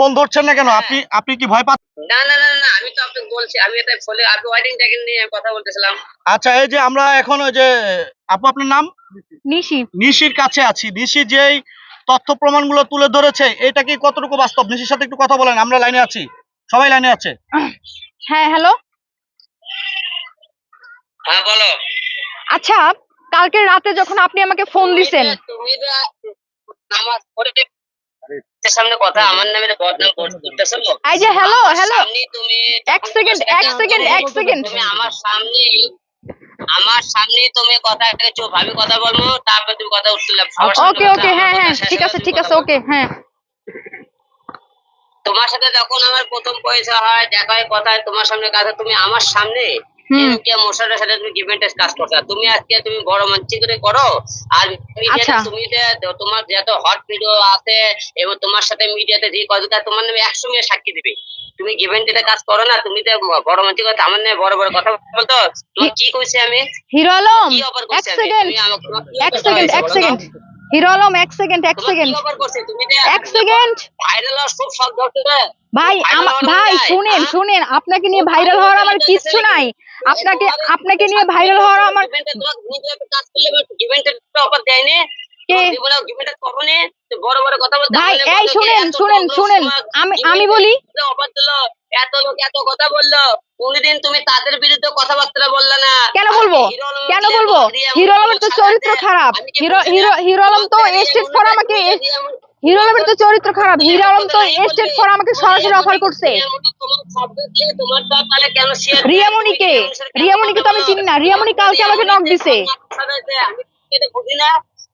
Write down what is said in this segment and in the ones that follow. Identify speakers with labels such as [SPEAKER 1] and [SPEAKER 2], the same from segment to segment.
[SPEAKER 1] Phone ধরছেন না কেন? আপনি আপনি কি ভয় পাচ্ছেন?
[SPEAKER 2] না না না না আমি তো আপনাকে বলছি আমি এটা ফলে আপনি ওয়েডিং ট্যাগিং নিয়ে কথা বলতেছিলাম।
[SPEAKER 1] আচ্ছা এই যে আমরা এখন ওই যে আপু আপনার নাম?
[SPEAKER 3] নিশি।
[SPEAKER 1] নিশির কাছে আছি। নিশি যেই তথ্য প্রমাণগুলো তুলে ধরেছে এটা কি কতটুকু বাস্তব? নিশির সাথে একটু কথা বলেন আমরা লাইনে আছি। সবাই লাইনে আছে।
[SPEAKER 3] হ্যাঁ হ্যালো?
[SPEAKER 2] হ্যাঁ বলো।
[SPEAKER 3] আচ্ছা কালকে রাতে যখন আপনি আমাকে ফোন দিছেন।
[SPEAKER 2] তুমি তো নামাজ পড়ে সামনে কথা আমার নামে বদনাম করতেছো
[SPEAKER 3] এই যে hello, hello।
[SPEAKER 2] সামনে তুমি
[SPEAKER 3] এক second, এক second, এক second।
[SPEAKER 2] তুমি আমার সামনে আমার সামনে তুমি কথা চুপ আমি কথা বলব তারপর তুমি কথা উঠছিলাম
[SPEAKER 3] ওকে ওকে হ্যাঁ হ্যাঁ ঠিক আছে ঠিক আছে ওকে হ্যাঁ।
[SPEAKER 2] তোমার সাথে যখন আমার প্রথম পয়সা হয় দেখা হয় কথা তোমার সামনে কথা তুমি আমার সামনে? এমকে সাথে তুমি কাজ করছ। তুমি আজকে তুমি বড় মঞ্চে করে করো আর
[SPEAKER 3] আচ্ছা।
[SPEAKER 2] তুমি যে তোমার যত হট ভিডিও আছে এবং তোমার সাথে মিডিয়াতে যে কথা তোমার নামে একশো মেয়ে সাক্ষী দিবে। তুমি গিভেন্টের কাজ করো না তুমি তো বড় মঞ্চে কথা আমার নামে বড় বড় কথা বলতো। তোমার কি কইছে আমি?
[SPEAKER 3] হিরো আলম এক সেকেন্ড
[SPEAKER 2] তুমি
[SPEAKER 3] এক সেকেন্ড এক সেকেন্ড। হিরো আলম এক সেকেন্ড এক সেকেন্ড এক সেকেন্ড? ভাই ভাই শুনেন
[SPEAKER 2] হ্যাঁ?
[SPEAKER 3] শুনেন আপনাকে নিয়ে ভাইরাল হওয়ার আমার কিচ্ছু নাই। আপনাকে আপনাকে নিয়ে ভাইরাল হওয়ার আমার ভাই এই শুনেন শুনেন শুনেন। আমি আমি বলি
[SPEAKER 2] এত লোক এত কথা বলল কোনদিন তুমি তাদের বিরুদ্ধে কথাবার্তা বললে না।
[SPEAKER 3] কেন বলব? কেন বলব? হিরো আলমের তো চরিত্র খারাপ। হিরো হিরো হিরো আলম তো স্টেট ফর আমাকে হিরো আলমের তো চরিত্র খারাপ। হিরো আলম তো স্টেট ফর আমাকে সরাসরি অফার করছে? রিয়ামণিকে তো আমি চিনি না। রিয়ামণি কালকে আমাকে knock দিছে।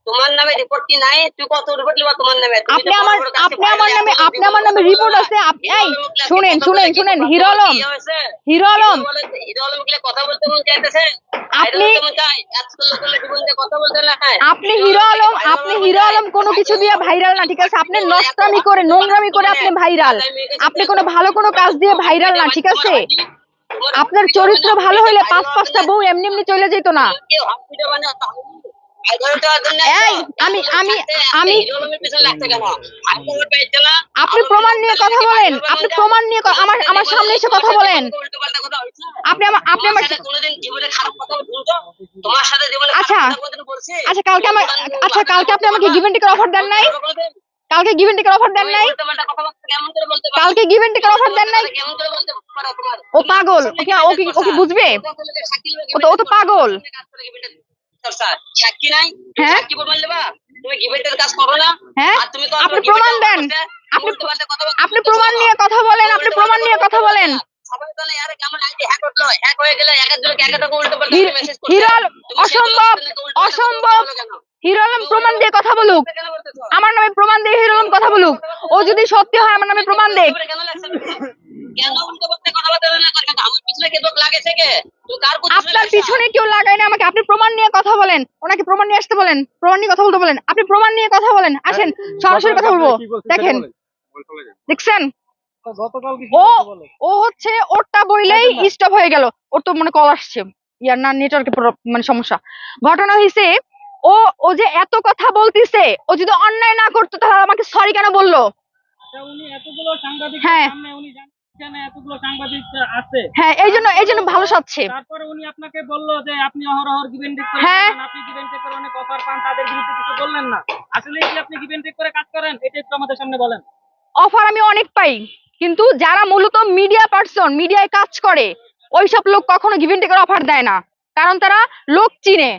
[SPEAKER 2] তোমার নামে রিপোর্ট কি নাই? তুই কত রিপোর্ট লিবা তোমার নামে?
[SPEAKER 3] আপনি আমার আপনি আমার নামে আপনি আমার নামে রিপোর্ট আছে। শুনেন শুনেন শুনেন hero Alam. Hero Alam.
[SPEAKER 2] Hero Alam গেলে কথা বলতে মন চাইতেছে
[SPEAKER 3] আপনি-
[SPEAKER 2] মন।
[SPEAKER 3] আপনি হিরো আলম আপনি হিরো আলম কোনো কিছু দিয়ে ভাইরাল না ঠিক আছে? আপনি নষ্টামি করে নোংরামি করে আপনি ভাইরাল। আপনি কোনো ভালো কোনো কাজ দিয়ে ভাইরাল না ঠিক আছে? আপনার চরিত্র ভালো হইলে পাঁচ পাঁচটা বউ এমনি এমনি চলে যেত না। আপনি প্রমাণ নিয়ে কথা বলেন আপনি প্রমাণ নিয়ে আমার আমার সামনে এসে কথা বলেন? আপনি আচ্ছা। আচ্ছা আচ্ছা কালকে আপনি আমাকে অফার দেন নাই কালকে অফার দেন নাই? কালকে গিভেন অফার দেন নাই? ও পাগল ও কি ও কি ও কি বুঝবে ও তো পাগল।
[SPEAKER 2] সাক্ষী নাই?
[SPEAKER 3] হ্যাঁ।
[SPEAKER 2] সাক্ষী প্রমাণ তুমি কাজ করো না।
[SPEAKER 3] হ্যাঁ?
[SPEAKER 2] তুমি তো
[SPEAKER 3] আপনি দেন। আপনি আপনি নিয়ে কথা বলেন আপনি নিয়ে কথা বলেন। দিয়ে কথা বলুক। আমার নামে প্রমাণ দিয়ে হিরো আলম কথা বলুক। ও যদি সত্যি হয় আমার নামে প্রমাণ দেখ।
[SPEAKER 2] কেন লাগছে? কেন উল্টোপাল্টা কথাবার্তা না করে? আমার পিছনে কে লোক লাগেছে কে? তুই কার
[SPEAKER 3] আপনার পিছনে কেউ লাগায় না আমাকে আপনি প্রমাণ নিয়ে কথা বলেন। ওনাকে প্রমাণ নিয়ে আসতে বলেন প্রমাণ নিয়ে কথা বলতে বলেন। আপনি প্রমাণ নিয়ে কথা বলেন আসেন সরাসরি কথা বলব। দেখেন দেখছেন? ও ও হচ্ছে ওরটা বইলেই স্টপ হয়ে গেল। ওর তো মনে কল আসছে। ইয়ার না নেটওয়ার্কে মানে সমস্যা। ঘটনা হয়েছে ও ও যে এত কথা বলতিছে ও যদি অন্যায় না করতো তাহলে আমাকে সরি কেন বলল?
[SPEAKER 4] আচ্ছা,
[SPEAKER 3] হ্যাঁ।
[SPEAKER 4] আছে।
[SPEAKER 3] হ্যাঁ এই জন্য এই জন্য ভালো সাজছে
[SPEAKER 4] তারপরে উনি আপনাকে বলল যে আপনি অহরহর গিভেন টেক করে
[SPEAKER 3] হ্যাঁ।
[SPEAKER 4] আপনি গিভেন টেক করে অনেক অফার পান তাদের বিরুদ্ধে কিছু বললেন না। আসলে কি আপনি গিভেন টেক করে কাজ করেন? এটা একটু আমাদের সামনে বলেন।
[SPEAKER 3] অফার আমি অনেক পাই কিন্তু যারা মূলত মিডিয়া পার্সন মিডিয়ায় কাজ করে ওইসব লোক কখনো গিভেন টেকের অফার দেয় না। কারণ তারা লোক চিনে।